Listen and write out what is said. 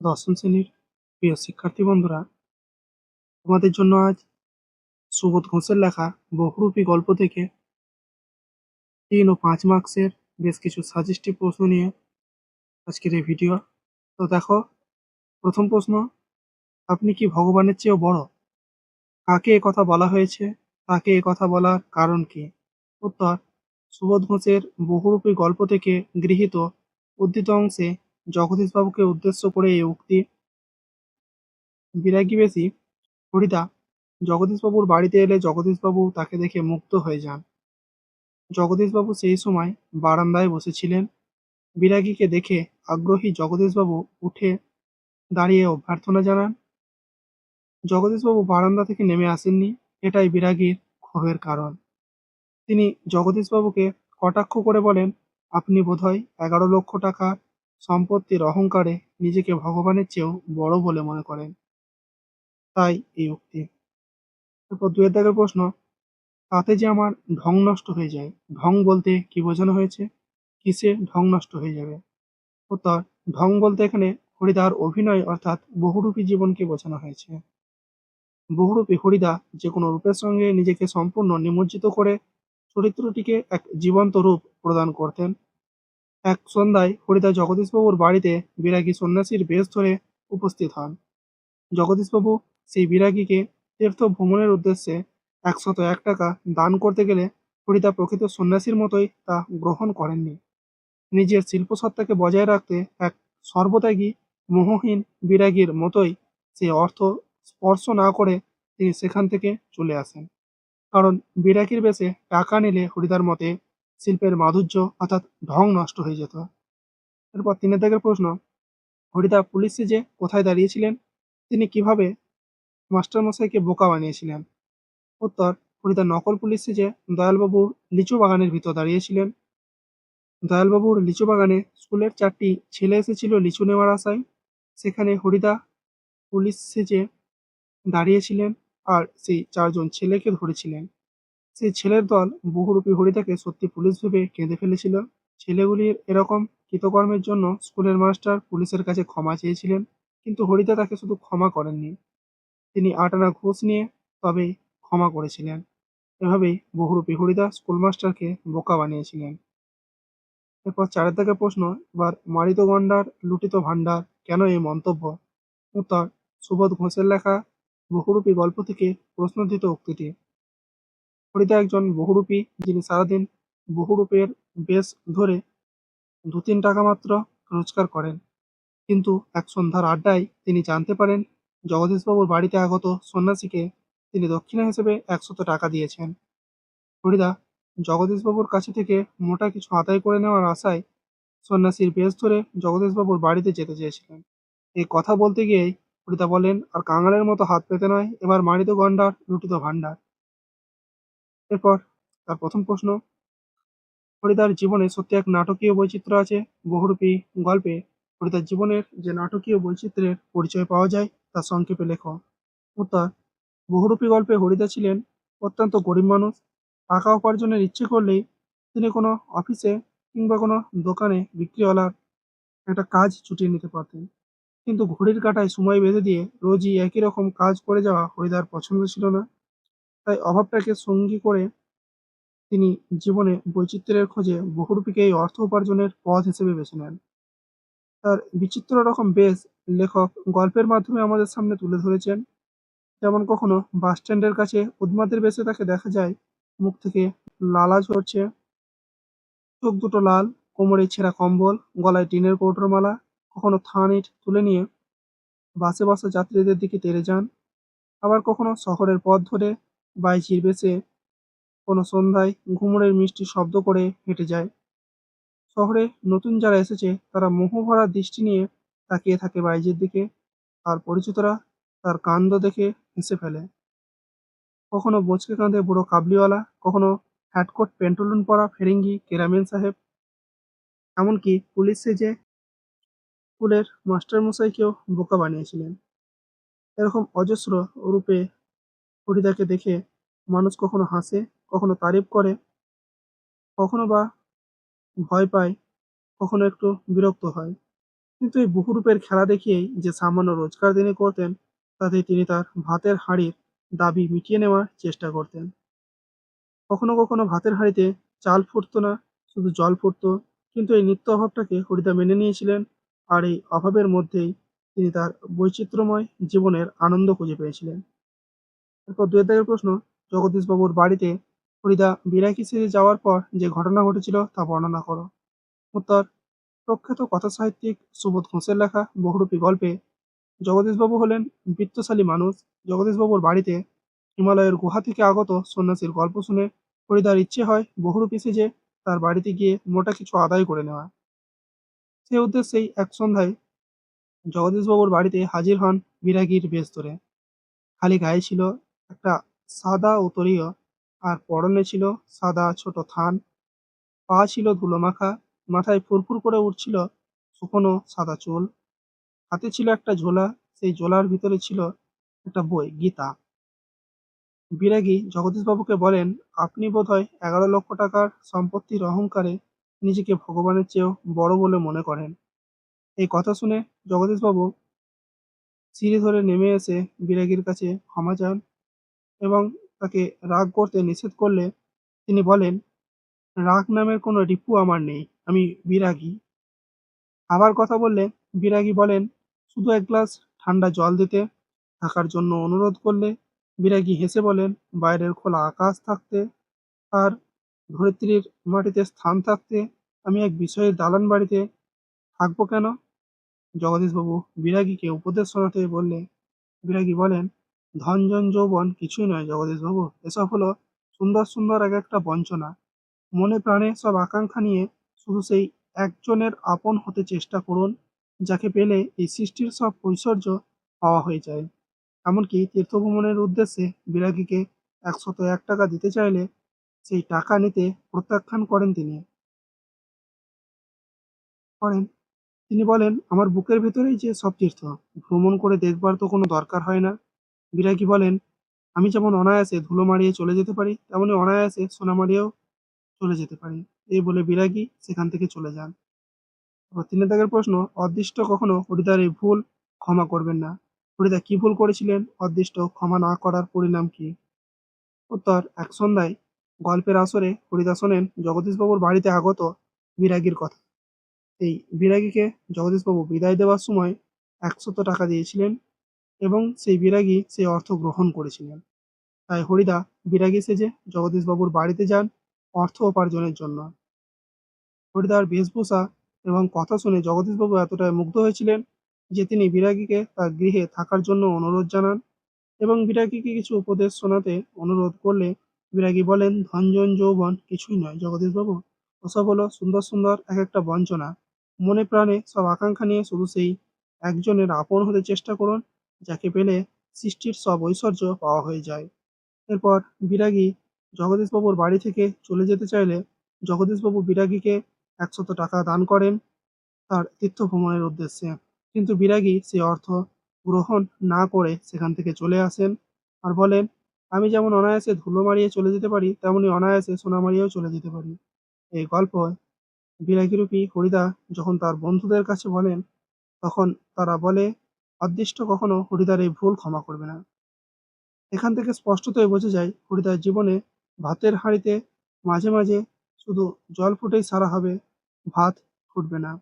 দশম শ্রেণির প্রিয় শিক্ষার্থী বন্ধুরা, তোমাদের জন্য আজ সুবোধ ঘোষের লেখা বহুরূপী গল্প থেকে তিন ও পাঁচ মার্কসের বেশ কিছু সাজেস্টিভ প্রশ্ন নিয়ে আজকের এই ভিডিও তো দেখো, প্রথম প্রশ্ন, আপনি কি ভগবানের চেয়েও বড়? কাকে কথা বলা হয়েছে? তাকে কথা বলার কারণ কি? উত্তর, সুবোধ ঘোষের বহুরূপী গল্প থেকে গৃহীত উদ্ধৃত অংশে জগদীশবাবুকে উদ্দেশ্য করে এই উক্তি বিরাগী বেশি। হরিদা, জগদীশবাবুর বাড়িতে এলে জগদীশবাবু তাকে দেখে মুগ্ধ হয়ে যান। জগদীশবাবু সেই সময় বারান্দায় বসেছিলেন। বিরাগীকে দেখে আগ্রহী জগদীশবাবু উঠে দাঁড়িয়ে অভ্যর্থনা জানান, জগদীশবাবু বারান্দা থেকে নেমে আসেননি, এটাই বিরাগীর ক্ষোভের কারণ। তিনি জগদীশবাবুকে কটাক্ষ করে বলেন, আপনি বোধহয় এগারো লক্ষ টাকা সম্পত্তির অহংকারে নিজেকে ভগবানের চেয়েও বড় বলে মনে করেন। তাই এই উক্তি। এরপর দুয়ের দাগের প্রশ্ন, তাতে যে আমার ঢং নষ্ট হয়ে যায়, ঢং বলতে কি বোঝানো হয়েছে? কিসে ঢং নষ্ট হয়ে যাবে? উত্তর, ঢং বলতে এখানে হরিদার অভিনয় অর্থাৎ বহুরূপী জীবনকে বোঝানো হয়েছে। বহুরূপী হরিদা যে কোনো রূপের সঙ্গে নিজেকে সম্পূর্ণ নিমজ্জিত করে চরিত্রটিকে এক জীবন্ত রূপ প্রদান করতেন। এক সন্ধ্যায় হরিদা জগদীশবাবুর বাড়িতে বিরাগী সন্ন্যাসীর বেশ ধরে উপস্থিত হন। জগদীশবাবু সেই বিরাগীকে তীর্থ ভ্রমণের উদ্দেশ্যে একশত এক টাকা দান করতে গেলে হরিদা প্রকৃত সন্ন্যাসীর মতোই তা গ্রহণ করেননি। নিজের শিল্পসত্তাকে বজায় রাখতে এক সর্বত্যাগী, মোহহীন বিরাগীর মতোই সে অর্থ স্পর্শ না করে তিনি সেখান থেকে চলে আসেন। কারণ বিরাগীর বেশে টাকা নিলে হরিদার মতে শিল্পের মাধুর্য অর্থাৎ ঢং নষ্ট হয়ে যেত। এরপর তিনের দাগের প্রশ্ন, হরিদা পুলিশ সেজে কোথায় দাঁড়িয়েছিলেন, তিনি কীভাবে মাস্টারমশাইকে বোকা বানিয়েছিলেন? উত্তর, হরিদা নকল পুলিশ সেজে দয়ালবাবুর লিচু বাগানের ভিতর দাঁড়িয়েছিলেন। দয়ালবাবুর লিচু বাগানে স্কুলের চারটি ছেলে এসেছিল লিচু নেওয়ার আশায়। সেখানে হরিদা পুলিশ সেজে দাঁড়িয়েছিলেন আর সেই চারজন ছেলেকে ধরেছিলেন। সেই ছেলের দল বহুরূপী হরিদাকে সত্যি পুলিশ ভেবে কেঁদে ফেলেছিল। ছেলেগুলির এরকম কৃতকর্মের জন্য স্কুলের মাস্টার পুলিশের কাছে ক্ষমা চেয়েছিলেন, কিন্তু হরিদা তাকে শুধু ক্ষমা করেননি। তিনি আটানা ঘুষ নিয়ে তবেই ক্ষমা করেছিলেন। এভাবেই বহুরূপী হরিদা স্কুল মাস্টারকে বোকা বানিয়েছিলেন। এরপর চারের দাগের প্রশ্ন, এবার মারিত গন্ডার, লুটিত ভাণ্ডার, কেন এই মন্তব্য? উত্তর, সুবোধ ঘোষের লেখা বহুরূপী গল্প থেকে প্রশ্নদিত উক্তিটি। হরিদা একজন বহুরূপী যিনি সারাদিন বহুরূপের বেশ ধরে দু তিন টাকা মাত্র রোজগার করেন। কিন্তু এক সন্ধ্যার আড্ডায় তিনি জানতে পারেন, জগদীশবাবুর বাড়িতে আগত সন্ন্যাসীকে তিনি দক্ষিণা হিসেবে একশত টাকা দিয়েছেন। হরিদা জগদীশবাবুর কাছে থেকে মোটা কিছু আদায় করে নেওয়ার আশায় সন্ন্যাসীর বেশ ধরে জগদীশবাবুর বাড়িতে যেতে চেয়েছিলেন। এই কথা বলতে গিয়েই হরিদা বলেন, আর কাঙালের মতো হাত পেতে নয়, এবার মারিত গন্ডার, লুটিত ভাণ্ডার। এরপর তার প্রথম প্রশ্ন, হরিদার জীবনে সত্যি এক নাটকীয় বৈচিত্র্য আছে? বহুরূপী গল্পে হরিদার জীবনের যে নাটকীয় বৈচিত্র্যের পরিচয় পাওয়া যায়, তা সংক্ষেপে লেখ। উত্তর, বহুরূপী গল্পে হরিদা ছিলেন অত্যন্ত গরিব মানুষ। টাকা উপার্জনের ইচ্ছে করলেই তিনি কোনো অফিসে কিংবা কোনো দোকানে বিক্রিওয়ালার একটা কাজ ছুটিয়ে নিতে পারতেন। কিন্তু ঘড়ির কাঁটায় সময় বেঁধে দিয়ে রোজই একই রকম কাজ করে যাওয়া হরিদার পছন্দ ছিল না। তাই অভাবটাকে সঙ্গী করে তিনি জীবনে বৈচিত্র্যের খোঁজে বহুরূপীকে এই অর্থ উপার্জনের পথ হিসেবে বেছে নেন। তার বিচিত্র রকম বেশ লেখক গল্পের মাধ্যমে আমাদের সামনে তুলে ধরেছেন। যেমন কখনো বাস স্ট্যান্ডের কাছে উদ্মাদের বেশে তাকে দেখা যায়, মুখ থেকে লালা ঝরছে। চোখ দুটো লাল, কোমরে ছেঁড়া কম্বল, গলায় টিনের কৌটোর মালা, কখনো থান ইট তুলে নিয়ে বাসে বসা যাত্রীদের দিকে তেড়ে যান। আবার কখনো শহরের পথ ধরে বাইচির বেশে কোনো সন্ধ্যায় ঘুমুরের মিষ্টি শব্দ করে হেঁটে যায়। শহরে নতুন যারা এসেছে, তারা মোহভরা দৃষ্টি নিয়ে তাকিয়ে থাকে বাইজের দিকে। আর পরিচিতরা তার কাণ্ড দেখে হেসে ফেলে। কখনো বচকে কাঁধে বুড়ো কাবলিওয়ালা, কখনো হ্যাটকোট পেন্টুলুন পরা ফেরিঙ্গি কেরামেন সাহেব। এমনকি পুলিশ সেজে স্কুলের মাস্টারমশাইকেও বোকা বানিয়েছিলেন। এরকম অজস্র রূপে হরিদাকে দেখে মানুষ কখনো হাসে, কখনো তারিফ করে, কখনো বা ভয় পায়, কখনো একটু বিরক্ত হয়। কিন্তু এই বহুরূপের খেলা দেখিয়েই যে সামান্য রোজগার তিনি করতেন তাতে তিনি তার ভাতের হাঁড়ির দাবি মিটিয়ে নেওয়ার চেষ্টা করতেন। কখনো কখনো ভাতের হাঁড়িতে চাল ফুটতো না, শুধু জল ফুটতো, কিন্তু এই নিত্য অভাবটাকে হরিদা মেনে নিয়েছিলেন আর এই অভাবের মধ্যেই তিনি তার বৈচিত্র্যময় জীবনের আনন্দ খুঁজে পেয়েছিলেন। এরপর দুয়ের দাগের প্রশ্ন জগদীশবাবুর বাড়িতে হরিদা বিরাকি সেজে যাওয়ার পর যে ঘটনা ঘটেছিল তা বর্ণনা করো। উত্তর, প্রখ্যাত কথা সাহিত্যিক সুবোধ ঘোষের লেখা বহুরূপী গল্পে জগদীশবাবু হলেন বৃত্তশালী মানুষ। জগদীশবাবুর বাড়িতে হিমালয়ের গুহা থেকে আগত সন্ন্যাসীর গল্প শুনে হরিদার ইচ্ছে হয় বহুরূপী সেজে তার বাড়িতে গিয়ে মোটা কিছু আদায় করে নেওয়া। সে উদ্দেশ্যেই এক সন্ধ্যায় জগদীশবাবুর বাড়িতে হাজির হন বিরাগীর বেশ ধরে খালি গায়ে ছিল একটা সাদা উতরীয় আর পরনে ছিল সাদা ছোট থান। পা ছিল ধুলো মাখা, মাথায় ফুরফুর করে উঠছিল শুকনো সাদা চুল। হাতে ছিল একটা ঝোলা, সেই ঝোলার ভিতরে ছিল একটা বই, গীতা। বিরাগী জগদীশবাবুকে বলেন, আপনি বোধহয় এগারো লক্ষ টাকার সম্পত্তির অহংকারে নিজেকে ভগবানের চেয়েও বড় বলে মনে করেন। এই কথা শুনে জগদীশবাবু সিঁড়ি ধরে নেমে এসে বিরাগীর কাছে ক্ষমা চান। এবং তাকে রাগ করতে নিষেধ করলে তিনি বলেন, রাগ নামের কোনো রিপু আমার নেই, আমি বিরাগী। আবার কথা বললে বিরাগী বলেন, শুধু এক গ্লাস ঠান্ডা জল দিতে থাকার জন্য অনুরোধ করলে। বিরাগী হেসে বলেন, বাইরের খোলা আকাশ থাকতে আর ধরিত্রীর মাটিতে স্থান থাকতে আমি এক বিষয়ের দালান বাড়িতে থাকব কেন? জগদীশবাবু বিরাগীকে উপদেশ শোনাতে বললে, বিরাগী বলেন ধনজন যৌবন কিছুই নয়, জগদীশবাবু। এসব হলো সুন্দর সুন্দর এক একটা বঞ্চনা। মনে প্রাণে সব আকাঙ্ক্ষা নিয়ে শুধু সেই একজনের আপন হতে চেষ্টা করুন, যাকে পেলে এই সৃষ্টির সব ঐশ্বর্য পাওয়া হয়ে যায়। এমনকি তীর্থভ্রমণের উদ্দেশ্যে বিরাগীকে একশত এক টাকা দিতে চাইলে সেই টাকা নিতে প্রত্যাখ্যান করেন তিনি। করেন। তিনি বলেন, আমার বুকের ভেতরেই যে সব তীর্থ, ভ্রমণ করে দেখবার তো কোনো দরকার হয় না। বিরাগী বলেন? আমি যেমন অনায়াসে ধুলো মারিয়ে চলে যেতে পারি, তেমনি অনায়াসে সোনা মারিয়েও চলে যেতে পারি। এই বলে বিরাগী সেখান থেকে চলে যান? তিন দাগের প্রশ্ন, অদৃষ্ট কখনো হরিদার এই ভুল ক্ষমা করবেন না। হরিদা কি ভুল করেছিলেন? অদৃষ্ট ক্ষমা না করার পরিণাম কি? উত্তর, এক সন্ধ্যায় গল্পের আসরে হরিদা শোনেন জগদীশবাবুর বাড়িতে আগত বিরাগীর কথা। এই বিরাগীকে জগদীশবাবু বিদায় দেওয়ার সময় একশত টাকা দিয়েছিলেন। এবং সেই বিরাগী সেই অর্থ গ্রহণ করেছিলেন। তাই হরিদা বিরাগী সেজে জগদীশবাবুর বাড়িতে যান, অর্থ উপার্জনের জন্য। হরিদার বেশভূষা এবং কথা শুনে জগদীশবাবু এতটাই মুগ্ধ হয়েছিলেন যে তিনি বিরাগীকে তার গৃহে থাকার জন্য অনুরোধ জানান এবং বিরাগীকে কিছু উপদেশ শোনাতে অনুরোধ করলে বিরাগী বলেন ধনজন যৌবন কিছুই নয় জগদীশবাবু। ওসব হলো সুন্দর সুন্দর এক একটা বঞ্চনা। মনে প্রাণে সব আকাঙ্ক্ষা নিয়ে শুধু সেই একজনের আপন হতে চেষ্টা করুন যাকে পেলে সৃষ্টির সব ঐশ্বর্য পাওয়া হয়ে যায়। এরপর বিরাগী জগদীশবাবুর বাড়ি থেকে চলে যেতে চাইলে জগদীশবাবু বিরাগীকে একশত টাকা দান করেন তার তীর্থ ভ্রমণের উদ্দেশ্যে। কিন্তু বিরাগী সে অর্থ গ্রহণ না করে সেখান থেকে চলে আসেন আর বলেন, আমি যেমন অনায়াসে ধুলো মারিয়ে চলে যেতে পারি, তেমনি অনায়াসে সোনা মারিয়েও চলে যেতে পারি। এই গল্প বিরাগীরূপী হরিদা যখন তার বন্ধুদের কাছে বলেন, তখন তারা বলে অদৃষ্ট কখনো হরিদার এই ভুল ক্ষমা করবে না। এখান থেকে স্পষ্টতই বোঝা যায়, হরিদার জীবনে ভাতের হাঁড়িতে মাঝে মাঝে শুধু জল ফুটেই সারা হবে, ভাত ফুটবে না।